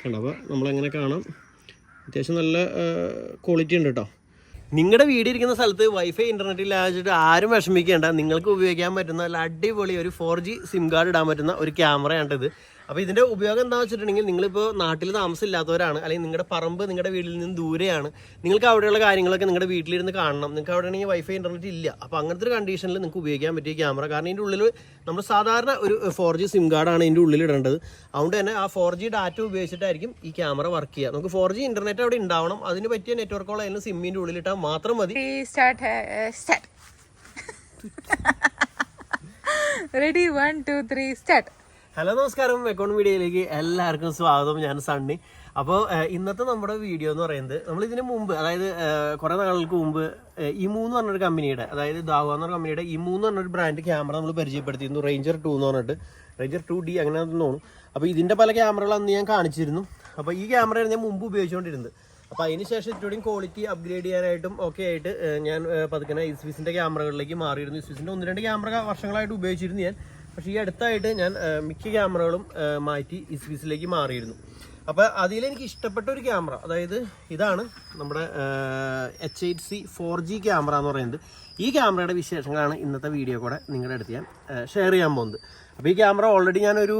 കണ്ടോ അപ്പോൾ നമ്മളെങ്ങനെ കാണാം? അത്യാവശ്യം നല്ല ക്വാളിറ്റി ഉണ്ട് കേട്ടോ നിങ്ങളുടെ വീട് ഇരിക്കുന്ന സ്ഥലത്ത് വൈഫൈ ഇന്റർനെറ്റ് ഇല്ലാച്ചിട്ട് ആരും വിഷമിക്കേണ്ട. നിങ്ങൾക്ക് ഉപയോഗിക്കാൻ പറ്റുന്ന അടിപൊളി ഒരു ഫോർ ജി സിം കാർഡ് ഇടാൻ പറ്റുന്ന ഒരു ക്യാമറയാണ് ഇത്. അപ്പോൾ ഇതിന്റെ ഉപയോഗം എന്താ വെച്ചിട്ടുണ്ടെങ്കിൽ നിങ്ങളിപ്പോൾ നാട്ടിൽ താമസമില്ലാത്തവരാണ് അല്ലെങ്കിൽ നിങ്ങളുടെ പറമ്പ് നിങ്ങളുടെ വീട്ടിൽ നിന്ന് ദൂരെയാണ് നിങ്ങൾക്ക് അവിടെയുള്ള കാര്യങ്ങളൊക്കെ നിങ്ങളുടെ വീട്ടിലിരുന്ന് കാണണം. നിങ്ങൾക്ക് അവിടെ ആണെങ്കിൽ വൈഫൈ ഇന്റർനെറ്റ് ഇല്ല. അപ്പോൾ അങ്ങനത്തെ ഒരു കണ്ടീഷനിൽ നിങ്ങൾക്ക് ഉപയോഗിക്കാൻ പറ്റിയ ക്യാമറ കാരണം ഇതിന്റെ ഉള്ളിൽ നമ്മൾ സാധാരണ ഒരു ഫോർ ജി സിം കാർഡാണ് ഇതിന്റെ ഉള്ളിൽ ഇടേണ്ടത്. അതുകൊണ്ട് തന്നെ ആ ഫോർ ജി ഡാറ്റ ഉപയോഗിച്ചിട്ടായിരിക്കും ഈ ക്യാമറ വർക്ക് ചെയ്യുക. നമുക്ക് ഫോർ ജി ഇന്റർനെറ്റ് അവിടെ ഉണ്ടാവണം. അതിന് പറ്റിയ നെറ്റ്വർക്കുള്ള അതിന് സിമ്മിന്റെ ഉള്ളിലിട്ടാൽ മാത്രം മതി. Ready one two three start hello നമസ്കാരം. അക്കൗണ്ട് മീഡിയയിലേക്ക് എല്ലാവർക്കും സ്വാഗതം. ഞാൻ സണ്ണി. അപ്പോൾ ഇന്നത്തെ നമ്മുടെ വീഡിയോ എന്ന് പറയുന്നത് നമ്മൾ ഇതിന് മുമ്പ് അതായത് കുറേ നാളുകൾക്ക് മുമ്പ് ഈ എന്ന് പറഞ്ഞൊരു കമ്പനിയുടെ അതായത് ദാവ എന്ന് കമ്പനിയുടെ ഇമു എന്ന് പറഞ്ഞൊരു ബ്രാൻഡ് ക്യാമറ നമ്മൾ പരിചയപ്പെടുത്തിയിരുന്നു. റേഞ്ചർ ടു എന്ന് പറഞ്ഞിട്ട്. റേഞ്ചർ ടു ഡി അങ്ങനെ തോന്നുന്നു. അപ്പോൾ ഇതിന്റെ പല ക്യാമറകൾ അന്ന് ഞാൻ കാണിച്ചിരുന്നു. അപ്പോൾ ഈ ക്യാമറയാണ് ഞാൻ മുമ്പ് ഉപയോഗിച്ചുകൊണ്ടിരുന്നത്. അപ്പോൾ അതിന് ശേഷം ഇത്രയും ക്വാളിറ്റി അപ്ഗ്രേഡ് ചെയ്യാനായിട്ടും ഒക്കെ ആയിട്ട് ഞാൻ പതുക്കെ പതുക്കനെ ഇസ്വിസിന്റെ ക്യാമറകളിലേക്ക് മാറിയിരുന്നു. ഇസ്വിസിന്റെ ഒന്ന് രണ്ട് ക്യാമറ വർഷങ്ങളായിട്ട് ഉപയോഗിച്ചിരുന്നു ഞാൻ. പക്ഷേ ഈ അടുത്തായിട്ട് ഞാൻ മിക്ക ക്യാമറകളും മാറ്റി ഇസ്വിസിലേക്ക് മാറിയിരുന്നു. അപ്പോൾ അതിലെനിക്ക് ഇഷ്ടപ്പെട്ട ഒരു ക്യാമറ അതായത് ഇതാണ് നമ്മുടെ H eight C four G camera എന്ന് പറയുന്നത്. ഈ ക്യാമറയുടെ വിശേഷങ്ങളാണ് ഇന്നത്തെ വീഡിയോ കൂടെ നിങ്ങളുടെ അടുത്ത് ഞാൻ ഷെയർ ചെയ്യാൻ പോകുന്നത്. അപ്പോൾ ഈ ക്യാമറ ഓൾറെഡി ഞാനൊരു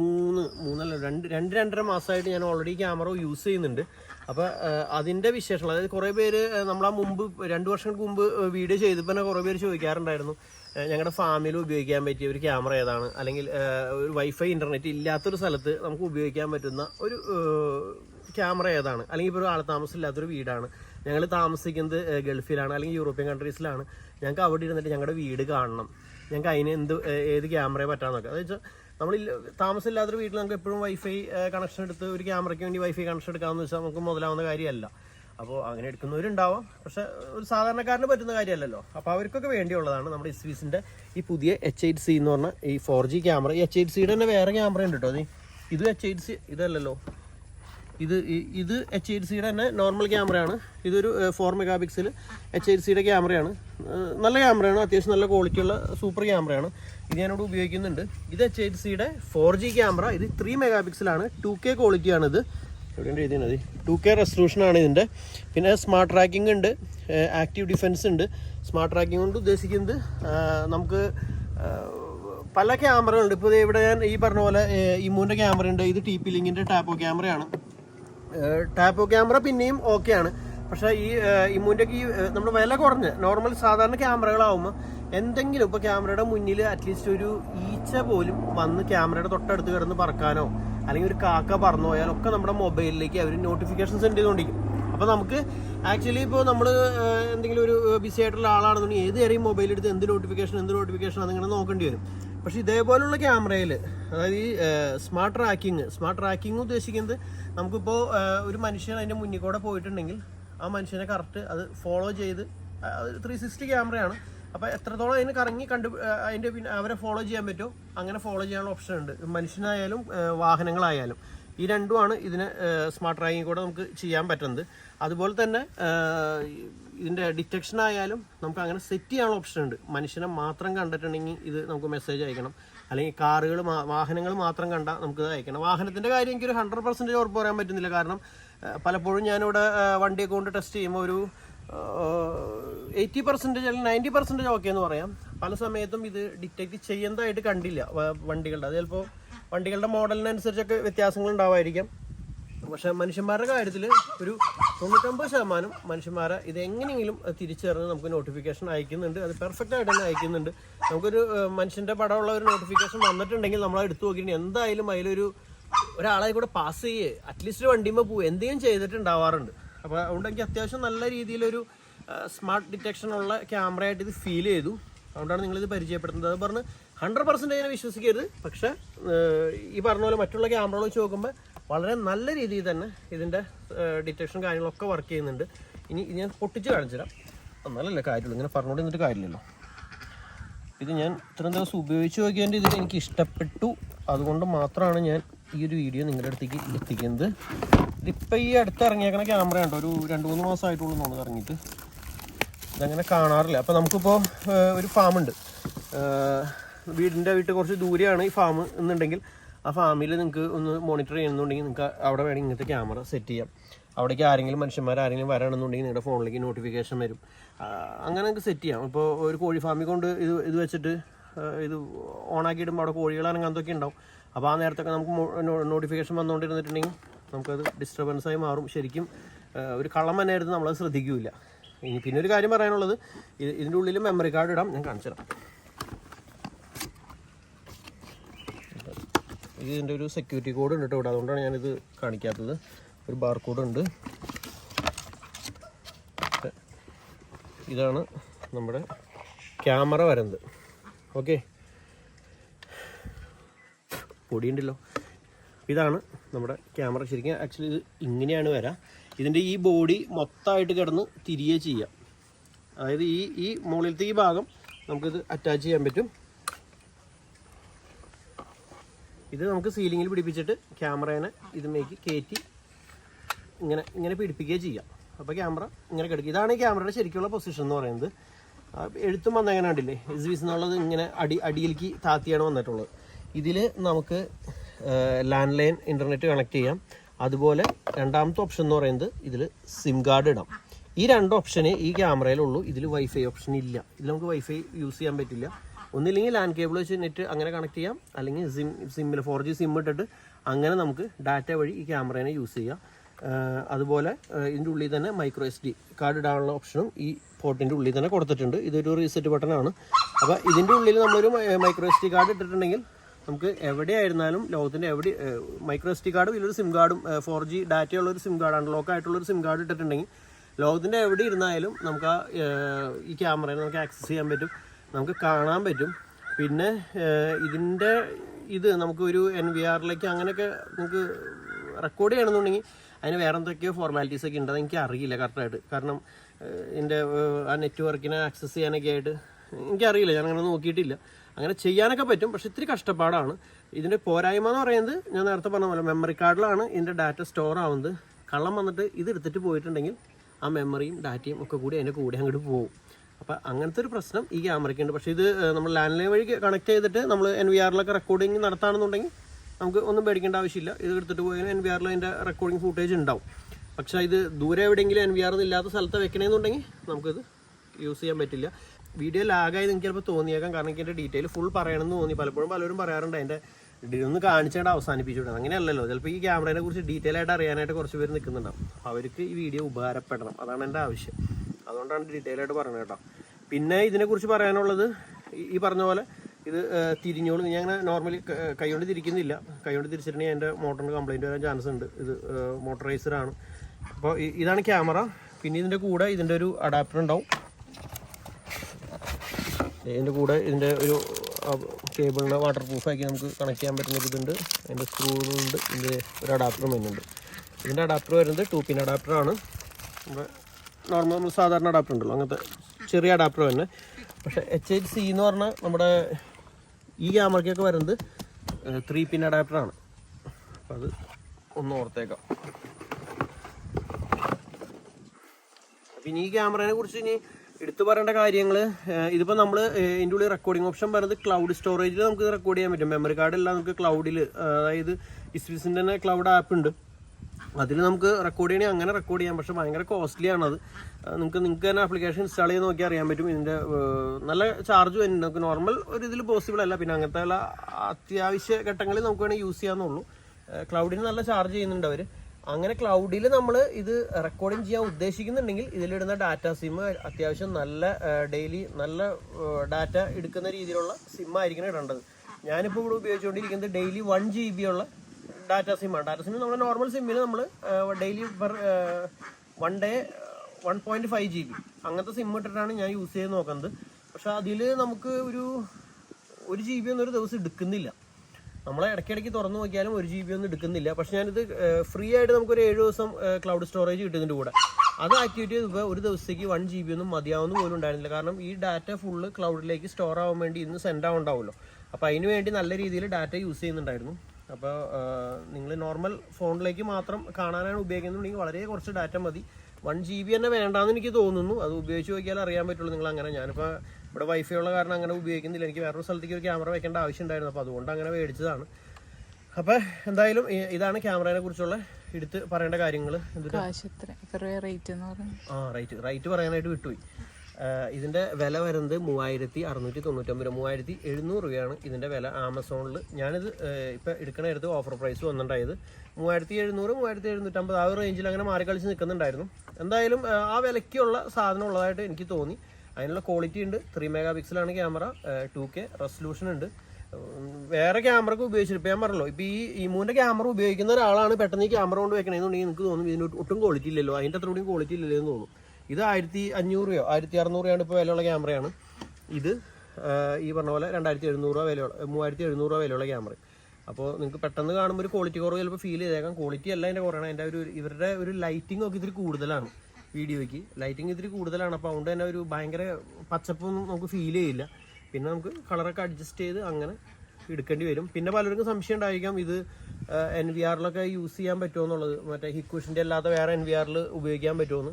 മൂന്ന് മൂന്നല്ല രണ്ട് രണ്ട് രണ്ടര മാസമായിട്ട് ഞാൻ ഓൾറെഡി ക്യാമറ യൂസ് ചെയ്യുന്നുണ്ട്. അപ്പോൾ അതിന്റെ വിശേഷങ്ങൾ അതായത് കുറേ പേര് നമ്മളാ മുമ്പ് രണ്ട് വർഷങ്ങൾക്ക് മുമ്പ് വീഡിയോ ചെയ്തപ്പോൾ തന്നെ കുറേ പേര് ചോദിക്കാറുണ്ടായിരുന്നു. ഞങ്ങളുടെ ഫാമിൽ ഉപയോഗിക്കാൻ പറ്റിയ ഒരു ക്യാമറ ഏതാണ്? അല്ലെങ്കിൽ ഒരു വൈഫൈ ഇന്റർനെറ്റ് ഇല്ലാത്തൊരു സ്ഥലത്ത് നമുക്ക് ഉപയോഗിക്കാൻ പറ്റുന്ന ഒരു ക്യാമറ ഏതാണ്? അല്ലെങ്കിൽ ഇപ്പോൾ ഒരു ആൾ താമസം ഇല്ലാത്തൊരു വീടാണ്. ഞങ്ങൾ താമസിക്കുന്നത് ഗൾഫിലാണ് അല്ലെങ്കിൽ യൂറോപ്യൻ കൺട്രീസിലാണ്. ഞങ്ങൾക്ക് അവിടെ ഇരുന്നിട്ട് ഞങ്ങളുടെ വീട് കാണണം. ഞങ്ങൾക്ക് അതിന് എന്ത് ഏത് ക്യാമറയെ പറ്റാന്നൊക്കെ അതെന്ന് വെച്ചാൽ നമ്മൾ താമസമില്ലാത്തൊരു വീട്ടിൽ നമുക്ക് എപ്പോഴും വൈഫൈ കണക്ഷൻ എടുത്ത് ഒരു ക്യാമറയ്ക്ക് വേണ്ടി വൈഫൈ കണക്ഷൻ എടുക്കാമെന്ന് വെച്ചാൽ നമുക്ക് മുതലാവുന്ന കാര്യമല്ല അപ്പോൾ അങ്ങനെ എടുക്കുന്നവരുണ്ടാവാം. പക്ഷെ ഒരു സാധാരണക്കാരന് പറ്റുന്ന കാര്യമല്ലല്ലോ. അപ്പോൾ അവർക്കൊക്കെ വേണ്ടിയുള്ളതാണ് നമ്മുടെ ഇസ്വീസിന്റെ ഈ പുതിയ എച്ച് എയ്റ്റ് സി എന്ന് പറഞ്ഞ ഈ ഫോർ ജി ക്യാമറ ഈ എച്ച് എയ്റ്റ് സിയുടെ തന്നെ വേറെ ക്യാമറ ഉണ്ട് കേട്ടോ അത്. ഇത് എച്ച് എയ്റ്റ് സി ഇതല്ലല്ലോ. ഇത് ഇത് എച്ച് എയ്റ്റ് സിയുടെ തന്നെ നോർമൽ ക്യാമറയാണ് ഇതൊരു four mega pixel H eight സിയുടെ ക്യാമറയാണ് നല്ല ക്യാമറയാണ് അത്യാവശ്യം നല്ല ക്വാളിറ്റിയുള്ള സൂപ്പർ ക്യാമറയാണ് ഇത് ഞാനിവിടെ ഉപയോഗിക്കുന്നുണ്ട്. ഇത് എച്ച് എയ്റ്റ് സിയുടെ ഫോർ ജി ക്യാമറ ഇത് ത്രീ മെഗാ പിക്സലാണ് ടു കെ ക്വാളിറ്റിയാണ് ഇത് എവിടെയാണ് എഴുതിയത്? ടു കെ റെസൊല്യൂഷനാണ് ഇതിന്റെ പിന്നെ സ്മാർട്ട് ട്രാക്കിംഗ് ഉണ്ട് ആക്റ്റീവ് ഡിഫൻസ് ഉണ്ട്. സ്മാർട്ട് ട്രാക്കിംഗ് കൊണ്ട് ഉദ്ദേശിക്കുന്നത് നമുക്ക് പല ക്യാമറകളുണ്ട് ഇപ്പോൾ ഇവിടെ ഞാൻ ഈ പറഞ്ഞ പോലെ ഇമൂന്റെ ക്യാമറ ഉണ്ട്. ഇത് ടി പി ലിങ്കിന്റെ ടാപ്പോ ക്യാമറയാണ് ടാപ്പോ ക്യാമറ പിന്നെയും ഓക്കെയാണ് പക്ഷേ ഈ ഇമൂന്റെ ഈ നമ്മുടെ വില കുറഞ്ഞ്. നോർമൽ സാധാരണ ക്യാമറകളാവുമ്പോൾ എന്തെങ്കിലും ഇപ്പൊ ക്യാമറയുടെ മുന്നിൽ അറ്റ്ലീസ്റ്റ് ഒരു ഈച്ച പോലും വന്ന് ക്യാമറയുടെ തൊട്ടടുത്ത് കിടന്ന് പറക്കാനോ അല്ലെങ്കിൽ ഒരു കാക്ക പറന്നു പോയാലോ ഒക്കെ നമ്മുടെ മൊബൈലിലേക്ക് അവർ നോട്ടിഫിക്കേഷൻ സെൻഡ് ചെയ്തുകൊണ്ടിരിക്കും. അപ്പോൾ നമുക്ക് ആക്ച്വലി ഇപ്പോൾ നമ്മൾ എന്തെങ്കിലും ഒരു ബിസി ആയിട്ടുള്ള ആളാണെന്നുണ്ടെങ്കിൽ ഏത് ഏറെയും മൊബൈൽ എടുത്ത് എന്ത് നോട്ടിഫിക്കേഷൻ എന്ത് നോട്ടിഫിക്കേഷൻ അതിങ്ങനെ നോക്കേണ്ടി വരും. പക്ഷേ ഇതേപോലുള്ള ക്യാമറയിൽ അതായത് ഈ സ്മാർട്ട് ട്രാക്കിങ് സ്മാർട്ട് ട്രാക്കിംഗ് ഉദ്ദേശിക്കുന്നത് നമുക്കിപ്പോൾ ഒരു മനുഷ്യൻ അതിന്റെ മുന്നിൽ കൂടെ പോയിട്ടുണ്ടെങ്കിൽ ആ മനുഷ്യനെ കറക്റ്റ് അത് ഫോളോ ചെയ്ത് ത്രീ സിക്സ്റ്റി ക്യാമറയാണ് അപ്പോൾ എത്രത്തോളം അതിന് കറങ്ങി കണ്ടു അതിന്റെ പിന്നെ അവരെ ഫോളോ ചെയ്യാൻ പറ്റും? അങ്ങനെ ഫോളോ ചെയ്യാനുള്ള ഓപ്ഷൻ ഉണ്ട്. മനുഷ്യനായാലും വാഹനങ്ങളായാലും. ഈ രണ്ടുമാണ് ഇതിന് സ്മാർട്ട് ഡ്രൈവിംഗ് കൂടെ നമുക്ക് ചെയ്യാൻ പറ്റുന്നത്. അതുപോലെ തന്നെ ഇതിന്റെ ഡിറ്റക്ഷൻ ആയാലും നമുക്ക് അങ്ങനെ സെറ്റ് ചെയ്യാനുള്ള ഓപ്ഷൻ ഉണ്ട്. മനുഷ്യനെ മാത്രം കണ്ടിട്ടുണ്ടെങ്കിൽ ഇത് നമുക്ക് മെസ്സേജ് അയക്കണം. അല്ലെങ്കിൽ കാറുകൾ വാഹനങ്ങൾ മാത്രം കണ്ടാൽ നമുക്ക് അയക്കണം. വാഹനത്തിന്റെ കാര്യം എനിക്കൊരു ഹൺഡ്രഡ് പെർസെന്റേജ് ഉറപ്പ് പറയാൻ പറ്റുന്നില്ല. കാരണം പലപ്പോഴും ഞാനിവിടെ വണ്ടിയൊക്കെ കൊണ്ട് ടെസ്റ്റ് ചെയ്യുമ്പോൾ ഒരു എയ്റ്റി പെർസെന്റേജ് അല്ലെങ്കിൽ നയന്റി പെർസെന്റേജ് ഓക്കെ എന്ന് പറയാം. പല സമയത്തും ഇത് ഡിറ്റക്ട് ചെയ്യുന്നതായിട്ട് കണ്ടില്ല വണ്ടികളുടെ. അത് ചിലപ്പോൾ വണ്ടികളുടെ മോഡലിനനുസരിച്ചൊക്കെ വ്യത്യാസങ്ങൾ ഉണ്ടാവായിരിക്കാം. പക്ഷെ മനുഷ്യന്മാരുടെ കാര്യത്തിൽ ഒരു തൊണ്ണൂറ്റൊമ്പത് ശതമാനം മനുഷ്യന്മാരെ ഇത് എങ്ങനെയെങ്കിലും തിരിച്ചറിഞ്ഞ് നമുക്ക് നോട്ടിഫിക്കേഷൻ അയക്കുന്നുണ്ട്. അത് പെർഫെക്റ്റ് ആയിട്ട് തന്നെ അയക്കുന്നുണ്ട്. നമുക്കൊരു മനുഷ്യന്റെ പടമുള്ള ഒരു നോട്ടിഫിക്കേഷൻ വന്നിട്ടുണ്ടെങ്കിൽ നമ്മൾ എടുത്തു നോക്കിയിട്ട് എന്തായാലും അതിലൊരു ഒരാളെ കൂടെ പാസ് ചെയ്യേ. അറ്റ്ലീസ്റ്റ് വണ്ടിയുമ്പോൾ പോകും എന്തെങ്കിലും ചെയ്തിട്ടുണ്ടാവാറുണ്ട്. അപ്പോൾ അതുകൊണ്ട് എനിക്ക് അത്യാവശ്യം നല്ല രീതിയിലൊരു സ്മാർട്ട് ഡിറ്റക്ഷൻ ഉള്ള ക്യാമറയായിട്ട് ഇത് ഫീൽ ചെയ്തു. അതുകൊണ്ടാണ് നിങ്ങളിത് പരിചയപ്പെടുത്തുന്നത്. അത് പറഞ്ഞ് ഹൺഡ്രഡ് പെർസെന്റ് അതിനെ വിശ്വസിക്കരുത്. പക്ഷേ ഈ പറഞ്ഞ പോലെ മറ്റുള്ള ക്യാമറകൾ വെച്ച് നോക്കുമ്പോൾ വളരെ നല്ല രീതിയിൽ തന്നെ ഇതിന്റെ ഡിറ്റക്ഷൻ കാര്യങ്ങളൊക്കെ വർക്ക് ചെയ്യുന്നുണ്ട്. ഇനി ഞാൻ പൊട്ടിച്ച് കാണിച്ചു തരാം. എന്നാലല്ലേ കാര്യമുള്ളൂ. ഇങ്ങനെ പറഞ്ഞുകൊണ്ട് നിന്നിട്ട് കാര്യമില്ലല്ലോ. ഇത് ഞാൻ ഇത്രയും ദിവസം ഉപയോഗിച്ച് നോക്കിയതിന്റെ ഇതിൽ എനിക്ക് ഇഷ്ടപ്പെട്ടു. അതുകൊണ്ട് മാത്രമാണ് ഞാൻ ഈ ഒരു വീഡിയോ നിങ്ങളുടെ അടുത്തേക്ക് എത്തിക്കുന്നത്. ഇതിപ്പോൾ ഈ അടുത്ത് ഇറങ്ങിയേക്കണ ക്യാമറ ഉണ്ടോ ഒരു രണ്ട് മൂന്ന് മാസമായിട്ടുള്ളൂ തോന്നുന്നു ഇറങ്ങിയിട്ട്. ഇതങ്ങനെ കാണാറില്ല. അപ്പോൾ നമുക്കിപ്പോൾ ഒരു ഫാമുണ്ട് വീടിന്റെ വീട്ടിൽ കുറച്ച് ദൂരെയാണ് ഈ ഫാം എന്നുണ്ടെങ്കിൽ ആ ഫാമിൽ നിങ്ങൾക്ക് ഒന്ന് മോണിറ്റർ ചെയ്യുന്നുണ്ടെങ്കിൽ നിങ്ങൾക്ക് അവിടെ വേണമെങ്കിൽ ഇങ്ങനത്തെ ക്യാമറ സെറ്റ് ചെയ്യാം. അവിടേക്ക് ആരെങ്കിലും മനുഷ്യന്മാർ ആരെങ്കിലും വരാണെന്നുണ്ടെങ്കിൽ നിങ്ങളുടെ ഫോണിലേക്ക് നോട്ടിഫിക്കേഷൻ വരും. അങ്ങനെ നിങ്ങൾക്ക് സെറ്റ് ചെയ്യാം. ഇപ്പോൾ ഒരു കോഴി ഫാമിൽ കൊണ്ട് ഇത് ഇത് വെച്ചിട്ട് ഇത് ഓണാക്കി ഇടുമ്പോൾ അവിടെ കോഴികൾ അങ്ങനത്തൊക്കെ ഉണ്ടാവും. അപ്പോൾ ആ നേരത്തൊക്കെ നമുക്ക് നോട്ടിഫിക്കേഷൻ വന്നുകൊണ്ടിരുന്നിട്ടുണ്ടെങ്കിൽ നമുക്കത് ഡിസ്റ്റർബൻസായി മാറും. ശരിക്കും ഒരു കള്ളം തന്നെയായിരുന്നു നമ്മളത് ശ്രദ്ധിക്കില്ല ഇനി പിന്നെ ഒരു കാര്യം പറയാനുള്ളത് ഇത് ഇതിന്റെ ഉള്ളിൽ മെമ്മറി കാർഡ് ഇടാം ഞാൻ കാണിച്ചു തരാം. ഇത് ഇതിന്റെ ഒരു സെക്യൂരിറ്റി കോഡ് ഉണ്ട് കേട്ടോ ഇവിടെ. അതുകൊണ്ടാണ് ഞാനിത് കാണിക്കാത്തത്. ഒരു ബാർ കോഡ് ഉണ്ട്. ഇതാണ് നമ്മുടെ ക്യാമറ വരുന്നത് ഓക്കെ പൊടിയുണ്ടല്ലോ. ഇതാണ് നമ്മുടെ ക്യാമറ. ശരിക്കും ആക്ച്വലി ഇത് ഇങ്ങനെയാണ് വരാം. ഇതിന്റെ ഈ ബോഡി മൊത്തമായിട്ട് കിടന്ന് തിരികെ ചെയ്യാം. അതായത് ഈ ഈ മുകളിലത്തെ ഈ ഭാഗം നമുക്കിത് അറ്റാച്ച് ചെയ്യാൻ പറ്റും. ഇത് നമുക്ക് സീലിങ്ങിൽ പിടിപ്പിച്ചിട്ട് ക്യാമറേനെ ഇതിലേക്ക് കയറ്റി ഇങ്ങനെ ഇങ്ങനെ പിടിപ്പിക്കുക ചെയ്യാം. അപ്പോൾ ക്യാമറ ഇങ്ങനെ കിടക്കും. ഇതാണ് ഈ ക്യാമറയുടെ ശരിക്കുള്ള പൊസിഷൻ എന്ന് പറയുന്നത്. എഴുത്തും വന്നെങ്ങനെ കണ്ടില്ലേ? ഇസ് എന്നുള്ളത് ഇങ്ങനെ അടി അടിയിലേക്ക് താത്തിയാണ് വന്നിട്ടുള്ളത്. ഇതിൽ നമുക്ക് ലാൻഡ് ലൈൻ ഇന്റർനെറ്റ് കണക്ട് ചെയ്യാം. അതുപോലെ രണ്ടാമത്തെ ഓപ്ഷൻ എന്ന് പറയുന്നത് ഇതിൽ സിം കാർഡ് ഇടാം. ഈ രണ്ട് ഓപ്ഷന് ഈ ക്യാമറയിലുള്ളൂ. ഇതിൽ വൈഫൈ ഓപ്ഷൻ ഇല്ല. ഇതിൽ നമുക്ക് വൈഫൈ യൂസ് ചെയ്യാൻ പറ്റില്ല. ഒന്നില്ലെങ്കിൽ ലാൻഡ് കേബിൾ വെച്ച് നെറ്റ് അങ്ങനെ കണക്ട് ചെയ്യാം. അല്ലെങ്കിൽ സിം സിമ്മിൽ ഫോർ ജി സിം ഇട്ടിട്ട് അങ്ങനെ നമുക്ക് ഡാറ്റ വഴി ഈ ക്യാമറേനെ യൂസ് ചെയ്യാം. അതുപോലെ ഇതിന്റെ ഉള്ളിൽ തന്നെ മൈക്രോ എസ് ഡി കാർഡ് ഇടാനുള്ള ഓപ്ഷനും ഈ പോർട്ടിന്റെ ഉള്ളിൽ തന്നെ കൊടുത്തിട്ടുണ്ട്. ഇതൊരു റീസെറ്റ് ബട്ടണാണ് അപ്പോൾ ഇതിന്റെ ഉള്ളിൽ നമ്മളൊരു മൈക്രോ എസ് ഡി കാർഡ് ഇട്ടിട്ടുണ്ടെങ്കിൽ നമുക്ക് എവിടെയായിരുന്നാലും ലോകത്തിന്റെ എവിടെ മൈക്രോ എസ് ഡി കാർഡും ഇതിലൊരു സിം കാർഡും ഫോർ ജി ഡാറ്റയുള്ള ഒരു സിം കാർഡ് അൺലോക്ക് ആയിട്ടുള്ള ഒരു സിം കാർഡ് ഇട്ടിട്ടുണ്ടെങ്കിൽ ലോകത്തിന്റെ എവിടെ ഇരുന്നാലും നമുക്ക് ആ ഈ ക്യാമറയിൽ നമുക്ക് ആക്സസ് ചെയ്യാൻ പറ്റും നമുക്ക് കാണാൻ പറ്റും. പിന്നെ ഇതിന്റെ ഇത് നമുക്ക് ഒരു എൻ വി ആറിലേക്ക് അങ്ങനെയൊക്കെ നമുക്ക് റെക്കോർഡ് ചെയ്യണമെന്നുണ്ടെങ്കിൽ അതിന് വേറെ എന്തൊക്കെയോ ഫോർമാലിറ്റീസ് ഒക്കെ ഉണ്ട് എനിക്ക് അറിയില്ല കറക്റ്റായിട്ട് കാരണം എന്റെ ആ നെറ്റ്വർക്കിനെ ആക്സസ് ചെയ്യാനൊക്കെ ആയിട്ട് എനിക്കറിയില്ല ഞാൻ അങ്ങനെ നോക്കിയിട്ടില്ല. അങ്ങനെ ചെയ്യാനൊക്കെ പറ്റും പക്ഷെ ഇത്തിരി കഷ്ടപ്പാടാണ്. ഇതിന്റെ പോരായ്മ എന്ന് പറയുന്നത് ഞാൻ നേരത്തെ പറഞ്ഞ പോലെ മെമ്മറി കാർഡിലാണ് ഇതിന്റെ ഡാറ്റ സ്റ്റോർ ആവുന്നത്. കള്ളം വന്നിട്ട് ഇത് എടുത്തിട്ട് പോയിട്ടുണ്ടെങ്കിൽ ആ മെമ്മറിയും ഡാറ്റയും ഒക്കെ കൂടി അതിന്റെ കൂടെ അങ്ങോട്ട് പോകും. അപ്പോൾ അങ്ങനത്തെ ഒരു പ്രശ്നം ഈ ക്യാമറയ്ക്ക് ഉണ്ട്. പക്ഷേ ഇത് നമ്മൾ ലാൻഡ് ലൈൻ വഴി കണക്ട് ചെയ്തിട്ട് നമ്മൾ എൻ വി ആറിലൊക്കെ റെക്കോർഡിങ് നടത്താണെന്നുണ്ടെങ്കിൽ നമുക്ക് ഒന്നും പേടിക്കേണ്ട ആവശ്യമില്ല. ഇത് എടുത്തിട്ട് പോയാലും എൻ വി ആറിൽ അതിന്റെ റെക്കോർഡിംഗ് ഫുട്ടേജ് ഉണ്ടാവും. പക്ഷേ ഇത് ദൂരെ എവിടെയെങ്കിലും എൻ വി ആർ ഇല്ലാത്ത സ്ഥലത്ത് വെക്കണമെന്നുണ്ടെങ്കിൽ നമുക്കിത് യൂസ് ചെയ്യാൻ പറ്റില്ല. വീഡിയോ ലാഗായി നിങ്ങൾക്ക് ചിലപ്പോൾ തോന്നിയേക്കാം. കാരണം എനിക്ക് എന്റെ ഡീറ്റെയിൽ ഫുൾ പറയണമെന്ന് തോന്നി. പലപ്പോഴും പലരും പറയാറുണ്ട് അതിന്റെ ഒന്ന് കാണിച്ചാൽ അവസാനിപ്പിച്ചു വിടണം അങ്ങനെയല്ലല്ലോ. ചിലപ്പോൾ ഈ ക്യാമറയെ കുറിച്ച് ഡീറ്റെയിൽ ആയിട്ട് അറിയാനായിട്ട് കുറച്ച് പേര് നിൽക്കുന്നുണ്ടാവും അവർക്ക് ഈ വീഡിയോ ഉപകാരപ്പെടണം. അതാണ് എന്റെ ആവശ്യം. അതുകൊണ്ടാണ് ഡീറ്റെയിൽ ആയിട്ട് പറയുന്നത് കേട്ടോ. പിന്നെ ഇതിനെക്കുറിച്ച് പറയാനുള്ളത് ഈ- പറഞ്ഞ പോലെ ഇത് തിരിഞ്ഞോളും. ഞാൻ അങ്ങനെ നോർമലി കൈകൊണ്ട് തിരിക്കുന്നില്ല. കൈകൊണ്ട് തിരിച്ചിട്ടുണ്ടെങ്കിൽ എന്റെ മോട്ടറിന് കംപ്ലൈന്റ് വരാൻ ചാൻസ് ഉണ്ട്. ഇത് മോട്ടറൈസറാണ് അപ്പോൾ ഇതാണ് ക്യാമറ പിന്നെ ഇതിന്റെ കൂടെ ഇതിന്റെ ഒരു അഡാപ്റ്റർ ഉണ്ടാവും. ഇതിന്റെ കൂടെ ഇതിന്റെ ഒരു കേബിളിനെ വാട്ടർ പ്രൂഫാക്കി നമുക്ക് കണക്ട് ചെയ്യാൻ പറ്റുന്ന ഒരു ഇതുണ്ട്. അതിന്റെ സ്ക്രൂകളുണ്ട് ഇതിന്റെ ഒരു അഡാപ്റ്റർ വരുന്നുണ്ട് ഇതിന്റെ അഡാപ്റ്റർ വരുന്നത് ടൂ പിൻ അഡാപ്റ്ററാണ് നമ്മുടെ നോർമൽ നമ്മൾ സാധാരണ അഡാപ്റ്റർ ഉണ്ടല്ലോ. അങ്ങനത്തെ ചെറിയ അഡാപ്റ്റർ തന്നെ. പക്ഷേ എച്ച് എച്ച് സി എന്ന് പറഞ്ഞാൽ നമ്മുടെ ഈ ക്യാമറയ്ക്കൊക്കെ വരുന്നത് ത്രീ പിൻ അഡാപ്റ്ററാണ് അപ്പോൾ അത് ഒന്ന് ഓർത്തേക്കാം. പിന്നെ ഈ ക്യാമറയെ കുറിച്ച് ഇനി എടുത്തു പറയേണ്ട കാര്യങ്ങൾ ഇതിപ്പോൾ നമ്മൾ ഇതിന്റെ ഉള്ളിൽ റെക്കോർഡിംഗ് ഓപ്ഷൻ പറയുന്നത് ക്ലൗഡ് സ്റ്റോറേജിൽ നമുക്ക് റെക്കോർഡ് ചെയ്യാൻ പറ്റും. മെമ്മറി കാർഡെല്ലാം നമുക്ക് ക്ലൗഡിൽ അതായത് ഇസ്വിസിന്റെ തന്നെ ക്ലൗഡ് ആപ്പ് ഉണ്ട്. അതിൽ നമുക്ക് റെക്കോർഡ് ചെയ്യണമെങ്കിൽ അങ്ങനെ റെക്കോർഡ് ചെയ്യാം. പക്ഷേ ഭയങ്കര കോസ്റ്റ്ലി ആണത് നിങ്ങൾക്ക് നിങ്ങൾക്ക് തന്നെ ആപ്ലിക്കേഷൻ ഇൻസ്റ്റാൾ ചെയ്ത് നോക്കി അറിയാൻ പറ്റും. ഇതിന്റെ നല്ല ചാർജ് വരുന്നുണ്ട് നമുക്ക് നോർമൽ ഒരു ഇതിൽ പോസിബിൾ അല്ല. പിന്നെ അങ്ങനത്തെ അത്യാവശ്യ ഘട്ടങ്ങളിൽ നമുക്ക് വേണമെങ്കിൽ യൂസ് ചെയ്യാമെന്നുള്ളൂ ക്ലൗഡിന് നല്ല ചാർജ് ചെയ്യുന്നുണ്ട് അവർ അങ്ങനെ ക്ലൗഡിൽ നമ്മൾ ഇത് റെക്കോർഡിങ് ചെയ്യാൻ ഉദ്ദേശിക്കുന്നുണ്ടെങ്കിൽ ഇതിലിടുന്ന ഡാറ്റ സിം അത്യാവശ്യം നല്ല ഡെയിലി നല്ല ഡാറ്റ എടുക്കുന്ന രീതിയിലുള്ള സിം ആയിരിക്കണം ഇടേണ്ടത്. ഞാനിപ്പോൾ ഇവിടെ ഉപയോഗിച്ചുകൊണ്ടിരിക്കുന്നത് ഡെയിലി വൺ ജി ബി ഉള്ള ഡാറ്റ സിമ്മാണ് ഡാറ്റ സിം നമ്മുടെ നോർമൽ സിമ്മിൽ നമ്മൾ daily per one day one point five G B അങ്ങനത്തെ സിം ഇട്ടിട്ടാണ് ഞാൻ യൂസ് ചെയ്ത് നോക്കുന്നത്. പക്ഷേ അതിൽ നമുക്ക് ഒരു ഒരു ജി ബി ഒന്നും ഒരു ദിവസം എടുക്കുന്നില്ല. നമ്മളെ ഇടയ്ക്കിടയ്ക്ക് തുറന്നു നോക്കിയാലും ഒരു ജി ബി ഒന്നും എടുക്കുന്നില്ല. പക്ഷെ ഞാനിത് ഫ്രീ ആയിട്ട് നമുക്കൊരു ഏഴ് ദിവസം ക്ലൗഡ് സ്റ്റോറേജ് കിട്ടുന്നതിന്റെ കൂടെ. അത് ആക്ടിവേറ്റ് ചെയ്തപ്പോൾ ഒരു ദിവസത്തേക്ക് വൺ ജി ബി ഒന്നും മതിയാവുന്ന പോലും ഉണ്ടായിരുന്നില്ല. കാരണം ഈ ഡാറ്റ ഫുള്ള് ക്ലൗഡിലേക്ക് സ്റ്റോർ ആവാൻ വേണ്ടി ഇന്ന് സെൻഡ് ആവുണ്ടാവുമല്ലോ അപ്പോൾ അതിന് വേണ്ടി നല്ല രീതിയിൽ ഡാറ്റ യൂസ് ചെയ്യുന്നുണ്ടായിരുന്നു. അപ്പോൾ നിങ്ങൾ നോർമൽ ഫോണിലേക്ക് മാത്രം കാണാനാണ് ഉപയോഗിക്കുന്നുണ്ടെങ്കിൽ വളരെ കുറച്ച് ഡാറ്റ മതി. വൺ ജി ബി തന്നെ വേണ്ടാന്ന് എനിക്ക് തോന്നുന്നു. അത് ഉപയോഗിച്ച് നോക്കിയാൽ അറിയാൻ പറ്റുള്ളൂ. നിങ്ങൾ അങ്ങനെ ഞാനിപ്പോൾ ഇവിടെ വൈഫൈ ഉള്ള കാരണം അങ്ങനെ ഉപയോഗിക്കുന്നില്ല. എനിക്ക് വേറൊരു സ്ഥലത്തേക്ക് ഒരു ക്യാമറ വെക്കേണ്ട ആവശ്യം ഉണ്ടായിരുന്നു അപ്പോൾ അതുകൊണ്ട് അങ്ങനെ മേടിച്ചതാണ്. അപ്പോൾ എന്തായാലും ഇതാണ് ക്യാമറയെ കുറിച്ചുള്ള എടുത്ത് പറയേണ്ട കാര്യങ്ങൾ ആ റേറ്റ് റൈറ്റ് പറയാനായിട്ട് വിട്ടുപോയി. ഇതിന്റെ വില വരുന്നത് മൂവായിരത്തി അറുന്നൂറ്റി തൊണ്ണൂറ്റൊമ്പത് രൂപ. മൂവായിരത്തി എഴുന്നൂറ് രൂപയാണ് ഇതിന്റെ വില ആമസോണിൽ ഞാനിത് ഇപ്പം എടുക്കണ എടുത്ത് ഓഫർ പ്രൈസ് വന്നിട്ടുണ്ടായത് മൂവായിരത്തി എഴുന്നൂറ് മൂവായിരത്തി എഴുന്നൂറ്റമ്പത് ആ ഒരു റേഞ്ചിൽ അങ്ങനെ മാറി കളിച്ച് നിൽക്കുന്നുണ്ടായിരുന്നു. എന്തായാലും ആ വിലയ്ക്കുള്ള സാധനം ഉള്ളതായിട്ട് എനിക്ക് തോന്നി. അതിനുള്ള ക്വാളിറ്റി ഉണ്ട്. ത്രീ മെഗാ പിക്സലാണ് ക്യാമറ ടു കെ റെസൊല്യൂഷൻ ഉണ്ട്. വേറെ ക്യാമറക്ക് ഉപയോഗിച്ചിട്ട് ഇപ്പം ഞാൻ പറഞ്ഞല്ലോ ഇപ്പം ഈ ഇമൂന്റെ ക്യാമറ ഉപയോഗിക്കുന്ന ഒരാളാണ് പെട്ടെന്ന് ഈ ക്യാമറ കൊണ്ട് വെക്കണമെന്നുണ്ടെങ്കിൽ നിങ്ങൾക്ക് തോന്നും ഇതിന് ഒട്ടും ക്വാളിറ്റി ഇല്ലല്ലോ. അതിന്റെ അത്ര കൂടി ക്വാളിറ്റി ഇല്ലല്ലോ എന്ന് തോന്നും. ഇത് ആയിരത്തി അഞ്ഞൂറ് രൂപയോ ആയിരത്തി അറുന്നൂറ് രൂപയാണ് ഇപ്പോൾ വിലയുള്ള ക്യാമറയാണ് ഇത് ഈ പറഞ്ഞ പോലെ രണ്ടായിരത്തി എഴുന്നൂറ് രൂപ വിലയുള്ള മൂവായിരത്തി എഴുന്നൂറ് രൂപ വിലയുള്ള ക്യാമറ അപ്പോൾ നിങ്ങൾക്ക് പെട്ടെന്ന് കാണുമ്പോൾ ഒരു ക്വാളിറ്റി കുറവ് ചിലപ്പോൾ ഫീൽ ചെയ്തേക്കാം. ക്വാളിറ്റി അല്ല അതിന്റെ കുറവാണ്. അതിന്റെ ഒരു ഇവരുടെ ഒരു ലൈറ്റിംഗ് ഒക്കെ ഇത്തിരി കൂടുതലാണ്. വീഡിയോയ്ക്ക്. ലൈറ്റിംഗ് ഇത്തിരി കൂടുതലാണ്. അപ്പോൾ അതുകൊണ്ട് തന്നെ ഒരു ഭയങ്കര പച്ചപ്പൊന്നും നമുക്ക് ഫീൽ ചെയ്യില്ല. പിന്നെ നമുക്ക് കളറൊക്കെ അഡ്ജസ്റ്റ് ചെയ്ത് അങ്ങനെ എടുക്കേണ്ടി വരും. പിന്നെ പലർക്കും സംശയം ഉണ്ടായിരിക്കാം ഇത് എൻ വി ആറിലൊക്കെ യൂസ് ചെയ്യാൻ പറ്റുമോ എന്നുള്ളത്. മറ്റേ ഹിക്കുഷിന്റെ അല്ലാത്ത വേറെ എൻ വി ആറിൽ ഉപയോഗിക്കാൻ പറ്റുമെന്ന്